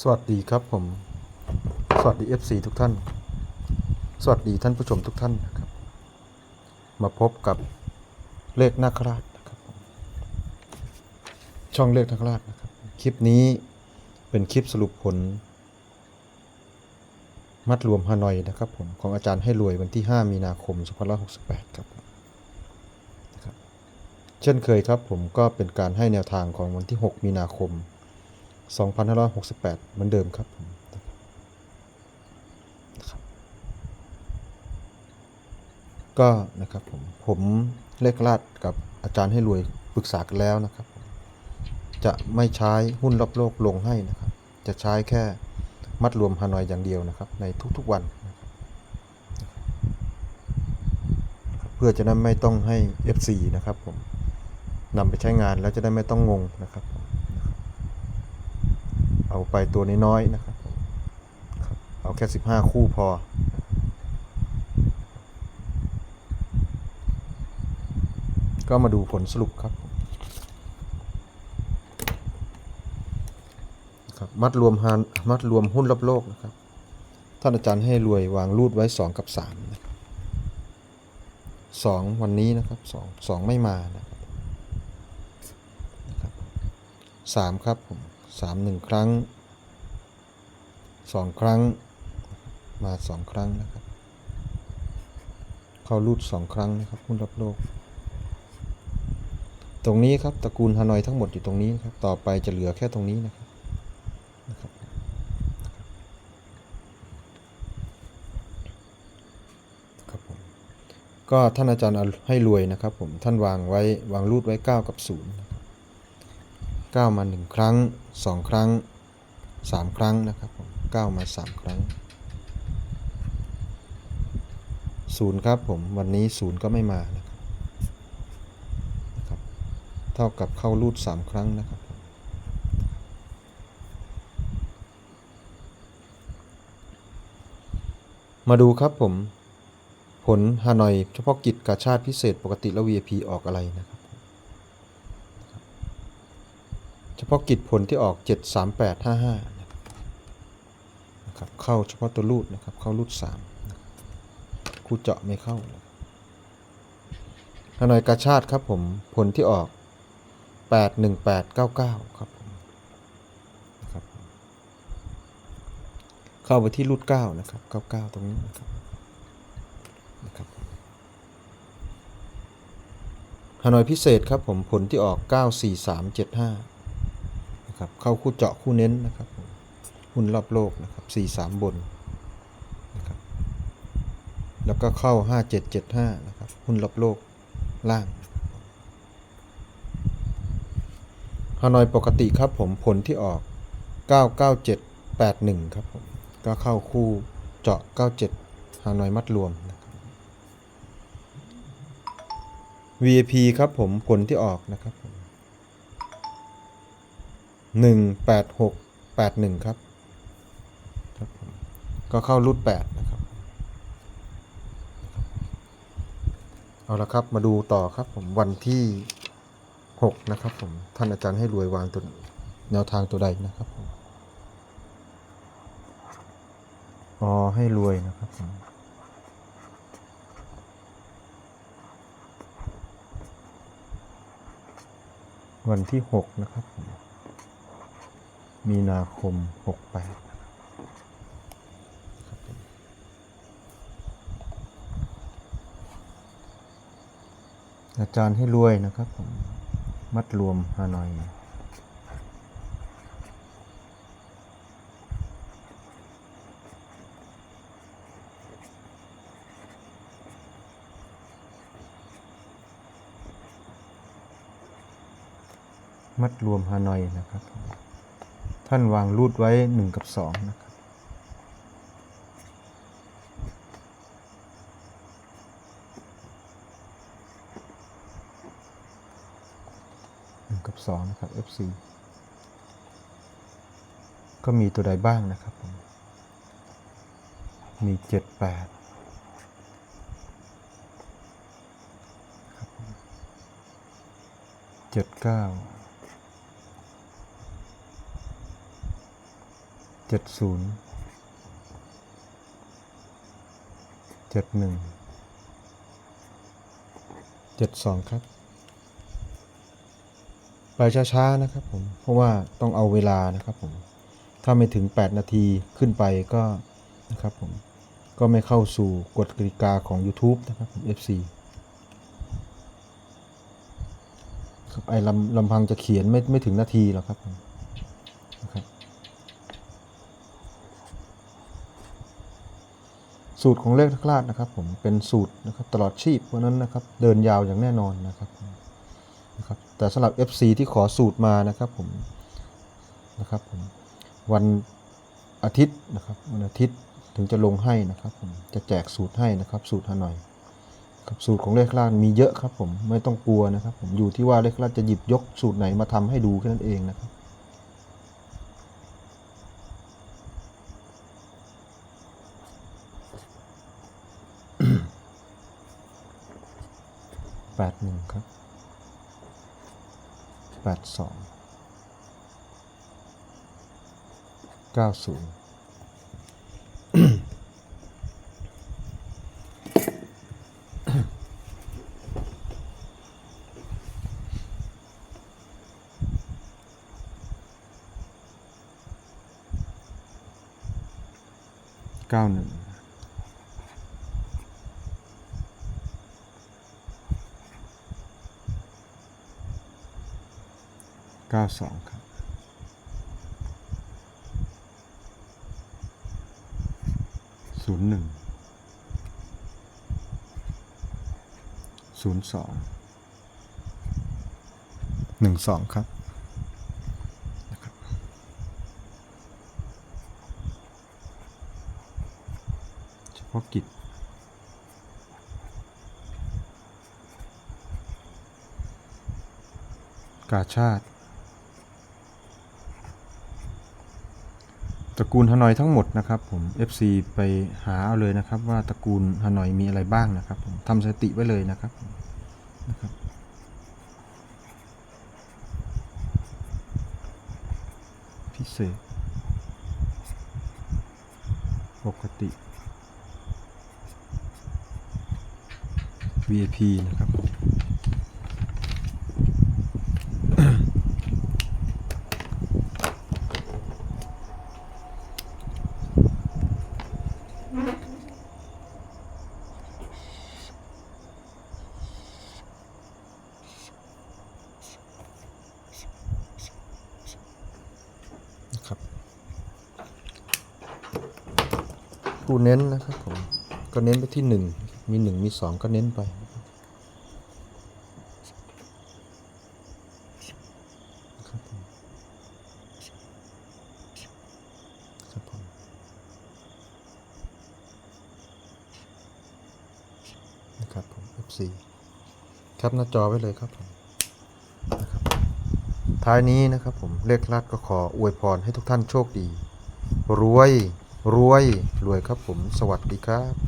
สวัสดีครับผม สวัสดี FC ทุกท่าน สวัสดีท่านผู้ชมทุกท่านนะครับ มาพบกับเลขนาคราชนะครับ ช่องเลขนาคราชนะครับ คลิปนี้เป็นคลิปสรุปผล มัดรวมฮานอยนะครับผมของอาจารย์ให้รวยวันที่ 5 มีนาคม2568ครับนะครับ เช่นเคยครับผมก็เป็นการให้แนวทางของวันที่ 6 มีนาคม2568 เหมือนเดิมครับผมนะครับก็นะครับผมผมเลขลาดกับอาจารย์ให้รวยปรึกษากันแล้วนะครับ จะไม่ใช้หุ้นรอบโลกลงให้นะครับ จะใช้แค่มัดรวมฮานอยอย่างเดียวนะครับ ในทุกๆวันนะเพื่อจะได้ไม่ต้องให้ FC นะครับผมนำไปใช้งานแล้วจะได้ไม่ต้องงงนะครับผม เอาไปตัวน้อยๆนะครับ เอาแค่ 15 คู่พอ ก็มาดูผลสรุปครับครับ มัดรวมฮานมัดรวมหุ้นรอบโลกนะครับ ท่านอาจารย์ให้รวยวางรูดไว้ 2 กับ3นะครับสองวันนี้นะครับสองสองไม่มานะครับนะครับสามครับผมสามหนึ่งครั้ง สองครั้งมาสองครั้งนะครับ เข้ารูดสองครั้งนะครับหุ้นรอบโลก ตรงนี้ครับตระกูลฮานอยทั้งหมดอยู่ตรงนี้นะครับ ต่อไปจะเหลือแค่ตรงนี้นะครับนะครับครับผมก็ท่านอาจารย์ให้รวยนะครับผมท่านวางไว้วางรูดไว้ 9 กับ0นะครับ9มา 1 ครั้ง 2 ครั้ง 3 ครั้งนะครับผม 9 มา 3 ครั้ง0ครับผมวันนี้0ก็ไม่มานะครับนะครับ เท่ากับเข้ารูด 3 ครั้งนะครับ มาดูครับผม ผลฮานอยเฉพาะกิจกาชาติพิเศษปกติและ VIP ออกอะไรนะครับผมนะครับเฉพาะกิจผลที่ออก 73855 นะครับเข้าเฉพาะตัวรูดนะครับเข้ารูด3นะครับคู่เจาะไม่เข้านะครับฮานอยกาชาติครับผมผลที่ออก 81899 ครับผมนะครับเข้าไปที่รูด9นะครับ99 ตรงนี้นะครับนะครับฮานอยพิเศษครับผมผลที่ออก 94375นะครับเข้าคู่เจาะคู่เน้นนะครับ หุ้นรอบโลกนะครับ43 บนนะครับแล้วก็เข้า 5775นะครับหุ้นรอบโลกล่างฮานอยปกติครับผมผลที่ออก 99781 ครับผมก็เข้าคู่เจาะ 97ฮานอยมัดรวมนะครับ VIP ครับผมผลที่ออกนะครับผมหนึ่งแปดหกแปดหนึ่งครับ ก็เข้ารูดแปดนะครับ เอาละครับมาดูต่อครับผมวันที่หกนะครับผมท่านอาจารย์ให้รวยวางตัวแนวทางตัวใดนะครับผมอ๋อให้รวยนะครับผมวันที่ 6 นะครับมมีนาคม 68นะครับครับผม อาจารย์ให้รวยนะครับผมมัดรวมฮานอยมัดรวมฮานอยนะครับ ท่านวางรูดไว้ 1 กับ 2 นะครับ หนึ่งกับสองนะครับ FC ก็มีตัวใดบ้างนะครับผมมีเจ็ดแปดเจ็ดเก้าเจ็ดศูนย์เจ็ดหนึ่งเจ็ดสองครับ ไปช้าๆนะครับผมเพราะว่าต้องเอาเวลานะครับผมถ้าไม่ถึง 8 นาทีขึ้นไปก็นะครับผมก็ไม่เข้าสู่กฎกติกาของ YouTube นะครับผม FC ครับไอ้ลำลำพังจะเขียนไม่ไม่ถึงนาทีหรอกครับผมนะครับสูตรของเลขทักลาดนะครับผมเป็นสูตรนะครับตลอดชีพเพราะนั้นนะครับเดินยาวอย่างแน่นอนนะครับนะครับ แต่สำหรับ FC ที่ขอสูตรมานะครับผมนะครับผมวันอาทิตย์นะครับวันอาทิตย์ถึงจะลงให้นะครับผมจะแจกสูตรให้นะครับ สูตรฮานอยครับสูตรของเลขลาดมีเยอะครับ ผมไม่ต้องกลัวนะครับ ผมอยู่ที่ว่าเลขลาดจะหยิบยกสูตรไหนมาทำให้ดูแค่นั้นเองนะครับแปดหนึ่งครับ แปดสองเก้าศูนย์เก้าหนึ่ง เก้าสองครับ ศูนย์หนึ่ง ศูนย์สอง หนึ่งสองครับนะครับเฉพาะกิจกาชาติ ตระกูลฮานอยทั้งหมดนะครับผม FC ไปหาเอาเลยนะครับ ว่าตระกูลฮานอยมีอะไรบ้างนะครับผมทำสถิติไว้เลยนะครับนะครับพิเศษ ปกติ VIP นะครับ นะครับ ผู้เน้นนะครับผม ก็เน้นไปที่หนึ่ง มีหนึ่งมีสองก็เน้นไปนะครับผมครับผม นะครับผม F4 ครับหน้าจอไว้เลยครับผมนะครับท้ายนี้นะครับผมเลขลัดก็ขออวยพรให้ทุกท่านโชคดี รวยรวยรวยครับผม สวัสดีครับ